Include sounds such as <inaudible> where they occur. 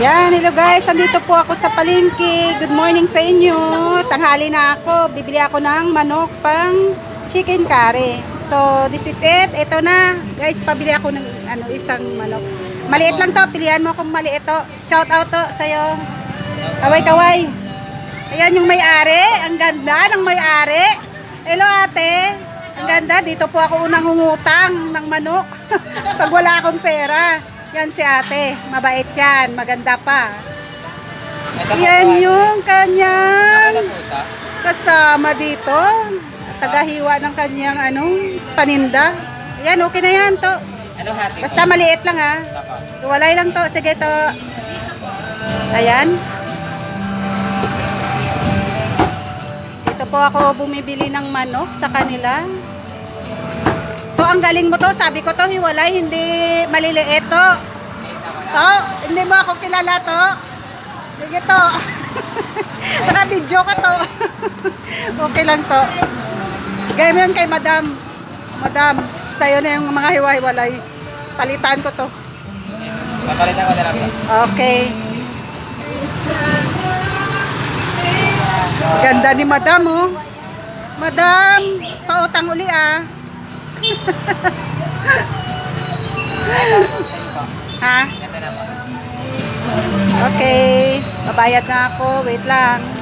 Yan, hello guys. Andito po ako sa palengke. Good morning sa inyo. Tanghali na ako. Bibili ako ng manok pang chicken curry. So, this is it. Ito na. Guys, pabili ako ng ano, isang manok. Maliit lang to. Pilihan mo kung maliit to. Shout out to sa'yo. Kaway-kaway. Ayan yung may-ari. Ang ganda ng may-ari. Hello ate. Ang ganda. Dito po ako unang hungutang ng manok. <laughs> Pag wala akong pera. Yan si ate. Mabait yan. Maganda pa. Ito Yan po, yung kanyang kasama dito. Tagahiwa ng kanyang anong paninda. Yan, okay na yan to. Ano hati? Basta maliit lang ha. Ako. Walay lang to. Sige to. Ayan. Dito po ako bumibili ng manok sa kanila. Ang galing mo to. Sabi ko to, hiwalay. Hindi maliliit to. To, hindi mo ako kilala to. Sige to. <laughs> Naka-video ka to. <laughs> okay lang to. Gaya mo yan kay madam. Madam, sa'yo na yung mga hiwa-hiwalay. Palitan ko to. Papalitan ko na lang. Okay. Ganda ni Madam, oh. Madam, pautang uli, ah. Ha? Okay. Babayad na ako. Wait lang.